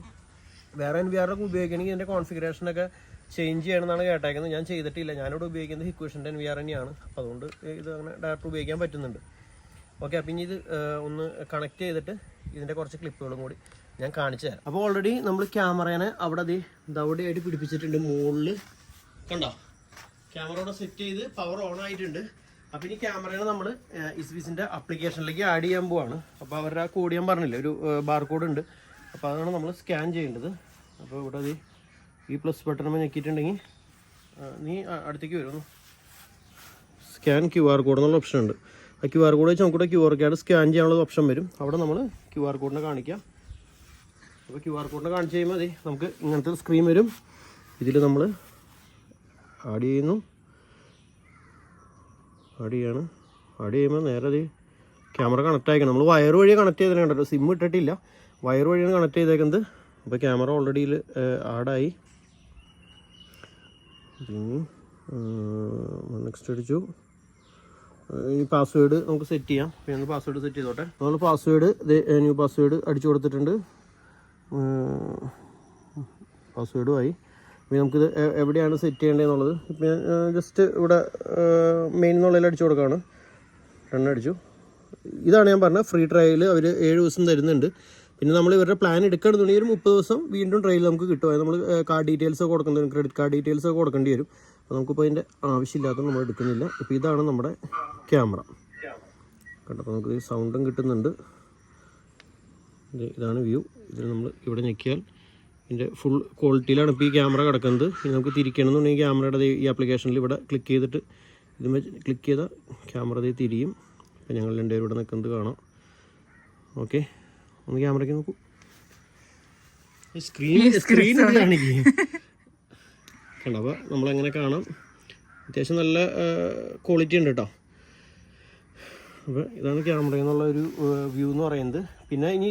വേറെ എൻ വി ആറിലൊക്കെ ഉപയോഗിക്കണമെങ്കിൽ ഇതിന്റെ കോൺഫിഗറേഷനൊക്കെ ചേഞ്ച് ചെയ്യണമെന്നാണ് കേട്ടേക്കുന്നത്. ഞാൻ ചെയ്തിട്ടില്ല. ഞാനിവിടെ ഉപയോഗിക്കുന്നത് ഹിക്കുഷിന്റെ എൻ വി ആർ തന്നെയാണ്. അപ്പോൾ അതുകൊണ്ട് ഇത് അങ്ങനെ ഡയറക്റ്റ് ഉപയോഗിക്കാൻ പറ്റുന്നുണ്ട്. ഓക്കെ അപ്പം ഇനി ഇത് ഒന്ന് കണക്ട് ചെയ്തിട്ട് ഇതിന്റെ കുറച്ച് ക്ലിപ്പുകളും കൂടി ഞാൻ കാണിച്ചു തരാം. അപ്പോൾ ഓൾറെഡി നമ്മൾ ക്യാമറേനെ അവിടെ അത് ദൗഡിയായിട്ട് പിടിപ്പിച്ചിട്ടുണ്ട് മുകളിൽ കണ്ടോ? ക്യാമറ ഇവിടെ സെറ്റ് ചെയ്ത് പവർ ഓൺ ആയിട്ടുണ്ട്. അപ്പം ഇനി ക്യാമറേനെ നമ്മൾ ഇസ്ബീസിന്റെ ആപ്ലിക്കേഷനിലേക്ക് ആഡ് ചെയ്യാൻ പോവാണ്. അപ്പോൾ അവരുടെ ആ കോഡ് ഞാൻ പറഞ്ഞില്ലേ ഒരു ബാർ കോഡ് ഉണ്ട്. അപ്പോൾ അതാണ് നമ്മൾ സ്കാൻ ചെയ്യേണ്ടത്. അപ്പോൾ ഇവിടെ അത് ഈ പ്ലസ് ബട്ടൺ ഞെക്കിയിട്ടുണ്ടെങ്കിൽ നീ അടുത്തേക്ക് വരുന്നു സ്കാൻ ക്യു ആർ കോഡ് എന്നുള്ള ഓപ്ഷൻ ഉണ്ട്. ആ ക്യു ആർ കോഡ് വെച്ച് നമുക്കിവിടെ ക്യു ആർ കോഡ് സ്കാൻ ചെയ്യാനുള്ള ഓപ്ഷൻ വരും. അവിടെ നമ്മൾ ക്യു ആർ കോഡിനെ കാണിക്കാം. അപ്പോൾ ക്യു ആർ കോഡിനെ കാണിച്ച് കഴിയുമ്പോൾ മതി. നമുക്ക് ഇങ്ങനത്തെ സ്ക്രീൻ വരും. ഇതിൽ നമ്മൾ ആഡ് ചെയ്യുന്നു. ആഡ് ചെയ്യാണ്. ആഡ് ചെയ്യുമ്പോൾ നേരെ അത് ക്യാമറ കണക്റ്റ് ആയിക്കണം. നമ്മൾ വയർ വഴി കണക്ട് ചെയ്തിട്ടുണ്ടല്ലോ സിം ഇട്ടിട്ടില്ല. വയർ വഴിയാണ് കണക്ട് ചെയ്തേക്കുന്നത്. അപ്പോൾ ക്യാമറ ഓൾറെഡി ആഡായി നെക്സ്റ്റ് അടിച്ചു. ഈ പാസ്വേഡ് നമുക്ക് സെറ്റ് ചെയ്യാം. പിന്നെ പാസ്വേഡ് സെറ്റ് ചെയ്തോട്ടെ. നമ്മൾ പാസ്വേഡ് ന്യൂ പാസ്വേഡ് അടിച്ചു കൊടുത്തിട്ടുണ്ട്. പാസ്വേഡും ആയി പിന്നെ നമുക്കിത് എവിടെയാണ് സെറ്റ് ചെയ്യേണ്ടതെന്നുള്ളത്. ഇപ്പം ഞാൻ ജസ്റ്റ് ഇവിടെ മെയിൻ എന്നുള്ളതിൽ അടിച്ചു കൊടുക്കുകയാണ് റൺ അടിച്ചു. ഇതാണ് ഞാൻ പറഞ്ഞത് ഫ്രീ ട്രയൽ അവർ ഏഴ് ദിവസം തരുന്നുണ്ട്. പിന്നെ നമ്മൾ ഇവരുടെ പ്ലാൻ എടുക്കണമെന്നുണ്ടെങ്കിൽ ഒരു മുപ്പത് ദിവസം വീണ്ടും ട്രയൽ നമുക്ക് കിട്ടും. നമ്മൾ കാർഡ് ഡീറ്റെയിൽസ് ഒക്കെ കൊടുക്കേണ്ടി വരും. ക്രെഡിറ്റ് കാർഡ് ഡീറ്റെയിൽസ് ഒക്കെ കൊടുക്കേണ്ടി വരും. അപ്പോൾ നമുക്കിപ്പോൾ അതിന്റെ ആവശ്യമില്ലാത്ത നമ്മൾ എടുക്കുന്നില്ല. ഇപ്പോൾ ഇതാണ് നമ്മുടെ ക്യാമറ കണ്ടപ്പോൾ നമുക്ക് സൗണ്ടും കിട്ടുന്നുണ്ട്. ഇതാണ് വ്യൂ. ഇതിൽ നമ്മൾ ഇവിടെ ഞെക്കിയാൽ ഇതിന്റെ ഫുൾ ക്വാളിറ്റിയിലാണ് ഇപ്പോൾ ഈ ക്യാമറ കിടക്കുന്നത്. ഇനി നമുക്ക് തിരിക്കണമെന്നുണ്ടെങ്കിൽ ക്യാമറയുടെ ഈ ആപ്ലിക്കേഷനിൽ ഇവിടെ ക്ലിക്ക് ചെയ്തിട്ട് ഇത് ക്ലിക്ക് ചെയ്താൽ ക്യാമറ തിരിയും. അപ്പോൾ ഞങ്ങൾ രണ്ടുപേരും ഇവിടെ നിൽക്കുന്നത് കാണാം. ഓക്കെ ഒന്ന് ക്യാമറയ്ക്ക് നോക്കൂ. സ്ക്രീൻ സ്ക്രീൻ കാണിക്കും കണ്ടോ? അപ്പോൾ നമ്മളങ്ങനെ കാണാം. അത്യാവശ്യം നല്ല ക്വാളിറ്റി ഉണ്ട് കേട്ടോ. അപ്പോൾ ഇതാണ് ക്യാമറയിൽ നിന്നുള്ള ഒരു വ്യൂ എന്ന് പറയുന്നത്. പിന്നെ ഇനി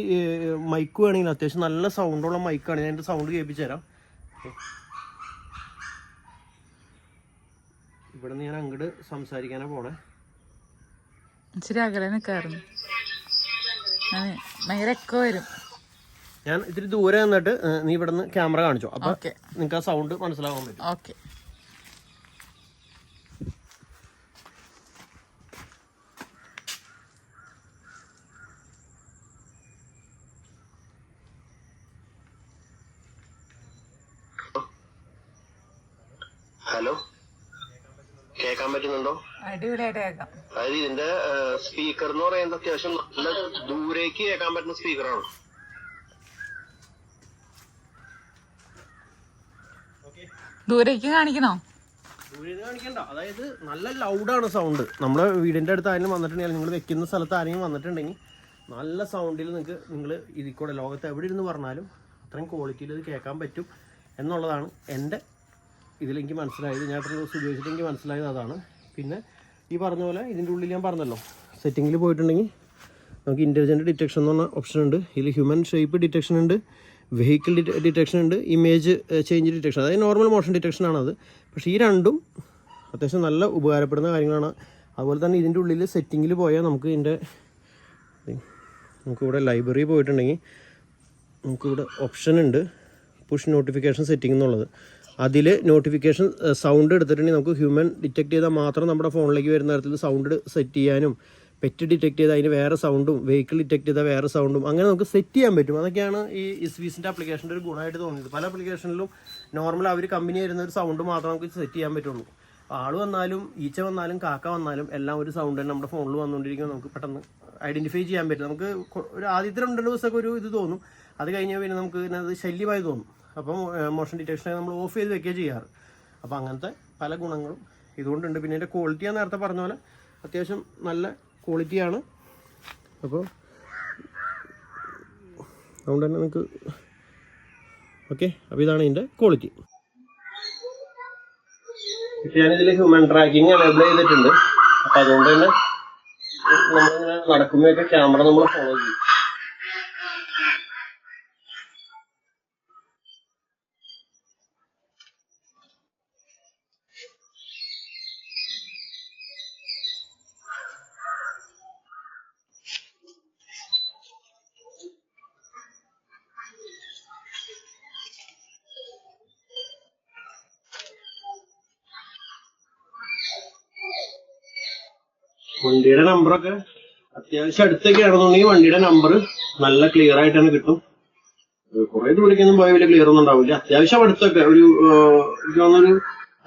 മൈക്ക് വേണമെങ്കിൽ അത്യാവശ്യം നല്ല സൗണ്ടുള്ള മൈക്കാണ് ഞാൻ എന്റെ സൗണ്ട് കേൾപ്പിച്ചു തരാം. ഇവിടെ നിന്ന് ഞാൻ അങ്ങോട്ട് സംസാരിക്കാനാണ് പോണേ. ഇച്ചിരി അകലെ നിൽക്കാറുണ്ട് ഭയങ്കര എക്കോ വരും. ഞാൻ ഇത്തിരി ദൂരെ നിന്നിട്ട് നീ ഇവിടെ നിന്ന് ക്യാമറ കാണിച്ചോ. അപ്പൊ നിങ്ങൾക്ക് ആ സൗണ്ട് മനസ്സിലാവാൻ പറ്റും. ഓക്കെ ഹലോ കേൾക്കാൻ പറ്റുന്നുണ്ടോ? അടിപൊളിയായിട്ട് കേൾക്കാം. അതായത് ഇതിന്റെ സ്പീക്കർ എന്ന് പറയുന്നത് അത്യാവശ്യം നല്ല ദൂരേക്ക് കേൾക്കാൻ പറ്റുന്ന സ്പീക്കറാണ് ദൂരേക്ക് കാണിക്കണോ ദൂരേന്ന് കാണിക്കണ്ട. അതായത് നല്ല ലൗഡാണ് സൗണ്ട് നമ്മളെ വീടിന്റെ അടുത്ത് ആരെങ്കിലും വന്നിട്ടുണ്ടെങ്കിൽ നിങ്ങൾ വെക്കുന്ന സ്ഥലത്ത് ആരെങ്കിലും വന്നിട്ടുണ്ടെങ്കിൽ നല്ല സൗണ്ടിൽ നിങ്ങൾക്ക് നിങ്ങൾ ഇതിൽ കൂടെ ലോകത്ത് എവിടെ ഇരുന്ന് പറഞ്ഞാലും അത്രയും ക്വാളിറ്റിയിൽ ഇത് കേൾക്കാൻ പറ്റും എന്നുള്ളതാണ് എന്റെ ഇതിലെനിക്ക് മനസ്സിലായത് ഞാൻ ഇത്ര ദിവസം ഉപയോഗിച്ചിട്ട് എനിക്ക് മനസ്സിലായത് അതാണ്. പിന്നെ ഈ പറഞ്ഞ പോലെ ഇതിന്റെ ഉള്ളിൽ ഞാൻ പറഞ്ഞല്ലോ സെറ്റിങ്ങിൽ പോയിട്ടുണ്ടെങ്കിൽ നമുക്ക് ഇന്റലിജന്റ് ഡിറ്റക്ഷൻ എന്ന് പറഞ്ഞ ഓപ്ഷൻ ഉണ്ട്. ഇതിൽ ഹ്യൂമൻ ഷേപ്പ് ഡിറ്റക്ഷൻ ഉണ്ട് വെഹിക്കിൾ ഡിറ്റക്ഷൻ ഉണ്ട് ഇമേജ് ചേഞ്ച് ഡിറ്റക്ഷൻ അതായത് നോർമൽ മോഷൻ ഡിറ്റക്ഷൻ ആണത് പക്ഷേ ഈ രണ്ടും അത്യാവശ്യം നല്ല ഉപകാരപ്പെടുന്ന കാര്യങ്ങളാണ്. അതുപോലെ തന്നെ ഇതിന്റെ ഉള്ളിൽ സെറ്റിങ്ങിൽ പോയാൽ നമുക്ക് ഇതിന്റെ നമുക്കിവിടെ ലൈബ്രറി പോയിട്ടുണ്ടെങ്കിൽ നമുക്കിവിടെ ഓപ്ഷൻ ഉണ്ട് പുഷ് നോട്ടിഫിക്കേഷൻ സെറ്റിംഗ് എന്നുള്ളത്. അതിൽ നോട്ടിഫിക്കേഷൻ സൗണ്ട് എടുത്തിട്ടുണ്ടെങ്കിൽ നമുക്ക് ഹ്യൂമൻ ഡിറ്റക്ട് ചെയ്താൽ മാത്രം നമ്മുടെ ഫോണിലേക്ക് വരുന്ന തരത്തിൽ സൗണ്ട് സെറ്റ് ചെയ്യാനും പെറ്റ് ഡിറ്റക്ട് ചെയ്താൽ അതിന് വേറെ സൗണ്ടും വെഹിക്കിൾ ഡിറ്റക്ട് ചെയ്താൽ വേറെ സൗണ്ടും അങ്ങനെ നമുക്ക് സെറ്റ് ചെയ്യാൻ പറ്റും. അതൊക്കെയാണ് ഈ ഇസ്വീസിന്റെ ആപ്ലിക്കേഷന്റെ ഒരു ഗുണമായിട്ട് തോന്നിയത്. പല ആപ്ലിക്കേഷനിലും നോർമൽ അവർ കമ്പനി വരുന്ന ഒരു സൗണ്ട് മാത്രം നമുക്ക് സെറ്റ് ചെയ്യാൻ പറ്റുള്ളൂ. ആൾ വന്നാലും ഈച്ച വന്നാലും കാക്ക വന്നാലും എല്ലാം ഒരു സൗണ്ട് തന്നെ നമ്മുടെ ഫോണിൽ വന്നുകൊണ്ടിരിക്കുമ്പോൾ നമുക്ക് പെട്ടെന്ന് ഐഡന്റിഫൈ ചെയ്യാൻ പറ്റും. നമുക്ക് ഒരു ആദ്യത്തെ രണ്ട് ദിവസമൊക്കെ ഒരു ഇത് തോന്നും. അത് കഴിഞ്ഞാൽ പിന്നെ നമുക്ക് അത് ശല്യമായി തോന്നും. അപ്പം മോഷൻ ഡിറ്റക്ഷനെ നമ്മൾ ഓഫ് ചെയ്ത് വെക്കുകയും ചെയ്യാറ്. അപ്പോൾ അങ്ങനത്തെ പല ഗുണങ്ങളും ഇതുകൊണ്ടുണ്ട്. പിന്നെ ഇതിന്റെ ക്വാളിറ്റി ഞാൻ നേരത്തെ പറഞ്ഞ പോലെ അത്യാവശ്യം നല്ല ക്വാളിറ്റിയാണ് അപ്പോൾ അതുകൊണ്ട് തന്നെ നിങ്ങൾക്ക് ഓക്കെ? അപ്പോൾ ഇതാണ് ഇതിന്റെ ക്വാളിറ്റി ഞാനിതിൽ ഹ്യൂമൻ ട്രാക്കിംഗ് എനേബിൾ ചെയ്തിട്ടുണ്ട്. അപ്പം അതുകൊണ്ട് തന്നെ നമ്മളിങ്ങനെ നടക്കുമ്പോഴൊക്കെ ക്യാമറ നമ്മൾ ഫോളോ ചെയ്യും. വണ്ടിയുടെ നമ്പറൊക്കെ അത്യാവശ്യം അടുത്തൊക്കെ ആണെന്നുണ്ടെങ്കിൽ വണ്ടിയുടെ നമ്പർ നല്ല ക്ലിയർ ആയിട്ട് തന്നെ കിട്ടും കുറെ ദൂരേക്കൊന്നും പോയ വലിയ ക്ലിയർ ഒന്നും ഉണ്ടാവില്ല. അത്യാവശ്യം അടുത്തൊക്കെ ഒരു ഒരു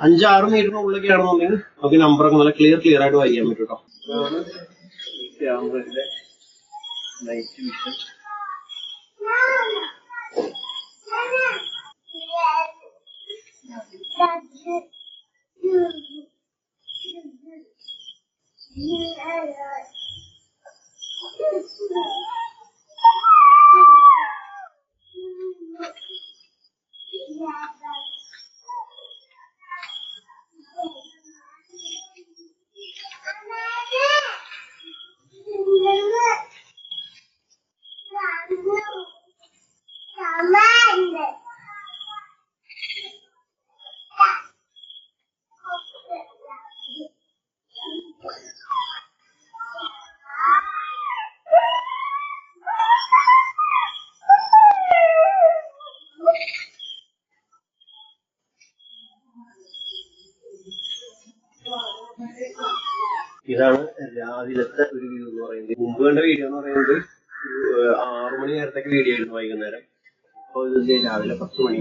അഞ്ചാറ് മീറ്ററിനുള്ളിലൊക്കെ ആണെന്നുണ്ടെങ്കിൽ നമുക്ക് നമ്പറൊക്കെ നല്ല ക്ലിയർ ക്ലിയർ ആയിട്ട് വായിക്കാൻ പറ്റും കേട്ടോ Mama. ഇതാണ് രാവിലത്തെ ഒരു വ്യൂ എന്ന് പറയുന്നത്. മുമ്പ് കണ്ട വീഡിയോ എന്ന് പറയുന്നത് ആറു മണി നേരത്തേക്ക് വീഡിയോ ആയിരുന്നു വൈകുന്നേരം. അപ്പൊ ഇത് രാവിലെ പത്ത് മണി.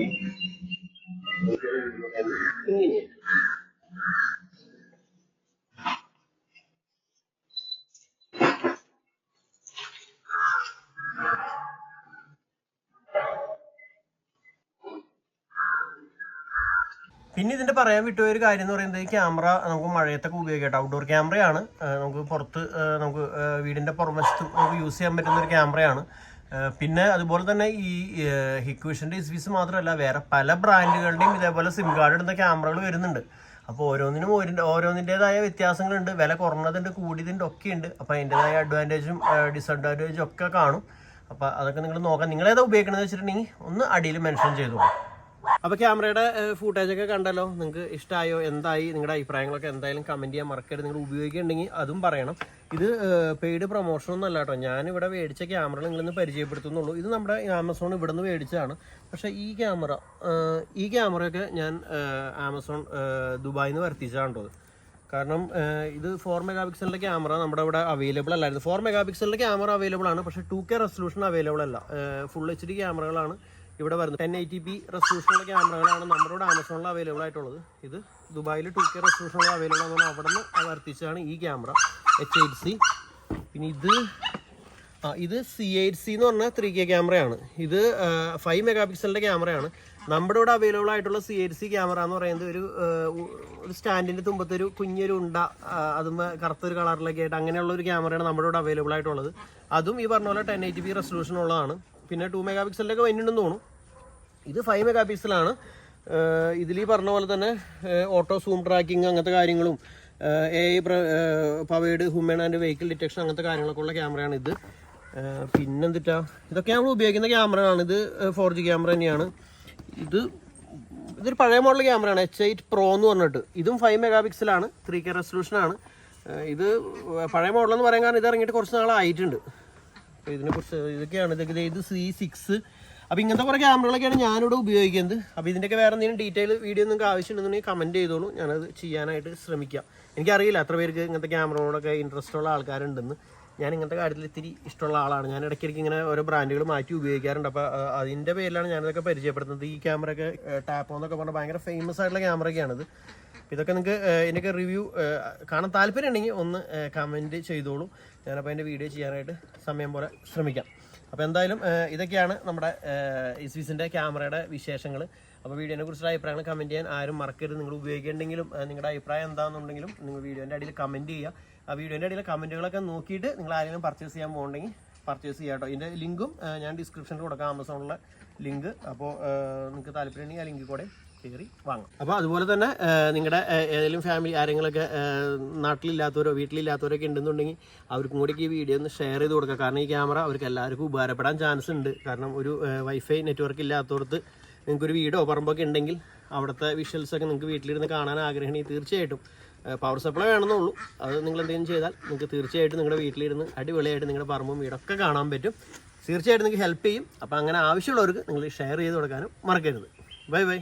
പിന്നെ ഇതിന്റെ പറയാൻ വിട്ടുപോയ ഒരു കാര്യം എന്ന് പറയുന്നത് ഈ ക്യാമറ നമുക്ക് മഴയത്തൊക്കെ ഉപയോഗിക്കാം ഔട്ട്ഡോർ ക്യാമറയാണ്. നമുക്ക് പുറത്ത് നമുക്ക് വീടിന്റെ പുറമശത്ത് നമുക്ക് യൂസ് ചെയ്യാൻ പറ്റുന്ന ഒരു ക്യാമറയാണ്. പിന്നെ അതുപോലെ തന്നെ ഈ ഹിക്വിഷന്റെ ഇസ്വീസ് മാത്രമല്ല വേറെ പല ബ്രാൻഡുകളുടെയും ഇതേപോലെ സിം കാർഡ് ഇടുന്ന ക്യാമറകൾ വരുന്നുണ്ട്. അപ്പോൾ ഓരോന്നിനും ഓരോ ഓരോന്നിന്റെതായ വ്യത്യാസങ്ങളുണ്ട്. വില കുറഞ്ഞതുണ്ട് കൂടിയതുണ്ട് ഒക്കെ ഉണ്ട് അപ്പോൾ അതിന്റെതായ അഡ്വാന്റേജും ഡിസഡ്വാന്റേജും ഒക്കെ കാണും. അപ്പോൾ അതൊക്കെ നിങ്ങൾ നോക്കാം. നിങ്ങൾ ഏതാ ഉപയോഗിക്കണമെന്ന് വെച്ചിട്ടുണ്ടെങ്കിൽ ഒന്ന് അടിയിൽ മെൻഷൻ ചെയ്തോളൂ. അപ്പോൾ ക്യാമറയുടെ ഫുട്ടേജ് ഒക്കെ കണ്ടല്ലോ. നിങ്ങൾക്ക് ഇഷ്ടമായോ എന്തായി? നിങ്ങളുടെ അഭിപ്രായങ്ങളൊക്കെ എന്തായാലും കമന്റ് ചെയ്യാൻ മറക്കരുത്. നിങ്ങൾ ഉപയോഗിക്കുന്നുണ്ടെങ്കിൽ അതും പറയണം. ഇത് പെയ്ഡ് പ്രൊമോഷൻ ഒന്നും അല്ല കേട്ടോ ഞാൻ ഇവിടെ മേടിച്ച ക്യാമറ നിങ്ങളിന്ന് പരിചയപ്പെടുത്തുന്നുള്ളൂ. ഇത് നമ്മുടെ ആമസോൺ ഇവിടെ നിന്ന് മേടിച്ചതാണ്. പക്ഷേ ഈ ക്യാമറ ഈ ക്യാമറയൊക്കെ ഞാൻ ആമസോൺ ദുബായിന്ന് നിന്ന് കാരണം ഇത് ഫോർ മെഗാ പിക്സലിന്റെ ക്യാമറ നമ്മുടെ ഇവിടെ അവൈലബിൾ അല്ലായിരുന്നു. ഫോർ മെഗാ പിക്സലിന്റെ ക്യാമറ അവൈലബിൾ ആണ്. പക്ഷേ ടു കെ റെസൊല്യൂഷൻ അവൈലബിൾ അല്ല. ഫുൾ എച്ച് ഡി ക്യാമറകളാണ്. ഇവിടെ വരുന്നത് ടെൻ എയ്റ്റി പി റെസൊല്യൂഷനുള്ള ക്യാമറകളാണ് നമ്മുടെ ഇവിടെ ആമസോണിൽ അവൈലബിൾ ആയിട്ടുള്ളത്. ഇത് ദുബായിൽ ടു കെ റെസൊല്യൂഷനുള്ള അവൈലബിൾ ആണ്. അവിടെ നിന്ന് വർത്തിച്ചതാണ് ഈ ക്യാമറ എച്ച് എയ്റ്റ് സി പിന്നെ ഇത് ആ ഇത് സി എയ്റ്റ് സി എന്ന് പറഞ്ഞ ത്രീ കെ ക്യാമറയാണ് ഇത് ഫൈവ് മെഗാ പിക്സലിന്റെ ക്യാമറയാണ് നമ്മുടെ ഇവിടെ അവൈലബിൾ ആയിട്ടുള്ള സി എയ്റ്റ് സി ക്യാമറ എന്ന് പറയുന്നത് ഒരു ഒരു സ്റ്റാൻഡിന്റെ തുമ്പത്തൊരു കുഞ്ഞൊരു ഉണ്ട അതും കറുത്തൊരു കളറിലൊക്കെ ആയിട്ട് അങ്ങനെയുള്ള ഒരു ക്യാമറയാണ് നമ്മുടെ ഇവിടെ അവൈലബിൾ ആയിട്ടുള്ളത്. അതും ഈ പറഞ്ഞ പോലെ ടെൻ എയ്റ്റി പി റെസൊല്യൂഷൻ ഉള്ളതാണ്. പിന്നെ ടു മെഗാ പിക്സലിലേക്ക് വരുന്നുണ്ടെന്ന് തോന്നുന്നു. ഇത് ഫൈവ് മെഗാ പിക്സലാണ് ഇതിൽ ഈ പറഞ്ഞ പോലെ തന്നെ ഓട്ടോ സൂം ട്രാക്കിംഗ് അങ്ങനത്തെ കാര്യങ്ങളും A I powered human and vehicle detection അങ്ങനത്തെ കാര്യങ്ങളൊക്കെ ഉള്ള ക്യാമറയാണ് ഇത് പിന്നെന്തിട്ടാ? ഇതൊക്കെ നമ്മൾ ഉപയോഗിക്കുന്ന ക്യാമറയാണ് ഇത് ഫോർ ജി ക്യാമറ തന്നെയാണ്. ഇത് ഇതൊരു പഴയ മോഡൽ ക്യാമറയാണ് എച്ച് എയ്റ്റ് പ്രോ എന്ന് പറഞ്ഞിട്ട്. ഇതും ഫൈവ് മെഗാ പിക്സലാണ് ത്രീ കെ റെസൊല്യൂഷനാണ് ഇത് പഴയ മോഡലെന്ന് പറയാൻ കാരണം ഇത് ഇറങ്ങിയിട്ട് കുറച്ച് നാളായിട്ടുണ്ട്. ഇതിനെക്കുറിച്ച് ഇതൊക്കെയാണ്. ഇതൊക്കെ ഇത് സി സിക്സ് അപ്പോൾ ഇങ്ങനത്തെ കുറേ ക്യാമറകളൊക്കെയാണ് ഞാനിവിടെ ഉപയോഗിക്കുന്നത്. അപ്പോൾ ഇതിന്റെയൊക്കെ വേറെ എന്തെങ്കിലും ഡീറ്റെയിൽ വീഡിയോ നിങ്ങൾക്ക് ആവശ്യമുണ്ടെന്നുണ്ടെങ്കിൽ കമന്റ് ചെയ്തോളൂ. ഞാനത് ചെയ്യാനായിട്ട് ശ്രമിക്കാം. എനിക്കറിയില്ല എത്ര പേർക്ക് ഇങ്ങനത്തെ ക്യാമറകളോടൊക്കെ ഇൻട്രസ്റ്റ് ഉള്ള ആൾക്കാരുണ്ടെന്ന്. ഞാൻ ഇങ്ങനത്തെ കാര്യത്തിൽ ഇത്തിരി ഇഷ്ടമുള്ള ആളാണ്. ഞാൻ ഇടയ്ക്കിടയ്ക്ക് ഇങ്ങനെ ഓരോ ബ്രാൻഡുകൾ മാറ്റി ഉപയോഗിക്കാറുണ്ട്. അപ്പോൾ അതിന്റെ പേരിലാണ് ഞാനിതൊക്കെ പരിചയപ്പെടുത്തുന്നത്. ഈ ക്യാമറയൊക്കെ ടാപ്പോ എന്നൊക്കെ പറഞ്ഞാൽ ഭയങ്കര ഫേമസ് ആയിട്ടുള്ള ക്യാമറയൊക്കെയാണിത്. ഇതൊക്കെ നിങ്ങൾക്ക് ഇതിന്റെയൊക്കെ റിവ്യൂ കാണാൻ താല്പര്യം ഉണ്ടെങ്കിൽ ഒന്ന് കമന്റ് ചെയ്തോളൂ. ഞാനപ്പോൾ അതിന്റെ വീഡിയോ ചെയ്യാനായിട്ട് സമയം പോലെ ശ്രമിക്കാം. അപ്പോൾ എന്തായാലും ഇതൊക്കെയാണ് നമ്മുടെ ഇസ്വിസിന്റെ ക്യാമറയുടെ വിശേഷങ്ങൾ അപ്പോൾ വീഡിയോനെ കുറിച്ചുള്ള അഭിപ്രായങ്ങൾ കമന്റ് ചെയ്യാൻ ആരും മറക്കരുത്. നിങ്ങൾ ഉപയോഗിക്കേണ്ടെങ്കിലും നിങ്ങളുടെ അഭിപ്രായം എന്താണെന്നുണ്ടെങ്കിലും നിങ്ങൾ വീഡിയോന്റെ അടിയിൽ കമന്റ് ചെയ്യുക. ആ വീഡിയോന്റെ അടിയിൽ കമന്റുകളൊക്കെ നോക്കിയിട്ട് നിങ്ങൾ ആരെങ്കിലും പർച്ചേസ് ചെയ്യാൻ പോകുന്നുണ്ടെങ്കിൽ പർച്ചേസ് ചെയ്യാം കേട്ടോ. ഇതിന്റെ ലിങ്കും ഞാൻ ഡിസ്ക്രിപ്ഷനിൽ കൊടുക്കാം. ആമസോണിലെ ലിങ്ക്. അപ്പോൾ നിങ്ങൾക്ക് താല്പര്യമുണ്ടെങ്കിൽ ആ ലിങ്കിൽ കൂടെ കയറി വാങ്ങാം. അപ്പോൾ അതുപോലെ തന്നെ നിങ്ങളുടെ ഏതെങ്കിലും ഫാമിലി ആരെങ്കിലുമൊക്കെ ഏഹ്, നാട്ടിലില്ലാത്തവരോ വീട്ടിലില്ലാത്തവരൊക്കെ ഉണ്ടെന്നുണ്ടെങ്കിൽ അവർക്കും കൂടി ഈ വീഡിയോ ഒന്ന് ഷെയർ ചെയ്ത് കൊടുക്കുക കാരണം ഈ ക്യാമറ അവർക്ക് എല്ലാവർക്കും ഉപകാരപ്പെടാൻ ചാൻസ് ഉണ്ട്. കാരണം ഒരു വൈഫൈ നെറ്റ്വർക്ക് ഇല്ലാത്തവർക്ക് നിങ്ങൾക്കൊരു വീടോ പറമ്പൊക്കെ ഉണ്ടെങ്കിൽ അവിടുത്തെ വിഷ്വൽസ് ഒക്കെ നിങ്ങൾക്ക് വീട്ടിലിരുന്ന് കാണാൻ ആഗ്രഹമാണെങ്കിൽ തീർച്ചയായിട്ടും. പവർ സപ്ലൈ വേണമെന്നുള്ളൂ അത് നിങ്ങൾ എന്തെങ്കിലും ചെയ്താൽ നിങ്ങൾക്ക് തീർച്ചയായിട്ടും നിങ്ങളുടെ വീട്ടിലിരുന്ന് അടിപൊളിയായിട്ട് നിങ്ങളുടെ പറമ്പും വീടൊക്കെ കാണാൻ പറ്റും. തീർച്ചയായിട്ടും നിങ്ങൾക്ക് ഹെൽപ്പ് ചെയ്യും. അപ്പോൾ അങ്ങനെ ആവശ്യമുള്ളവർക്ക് നിങ്ങൾ ഷെയർ ചെയ്ത് കൊടുക്കാനും മറക്കരുത്. Bye bye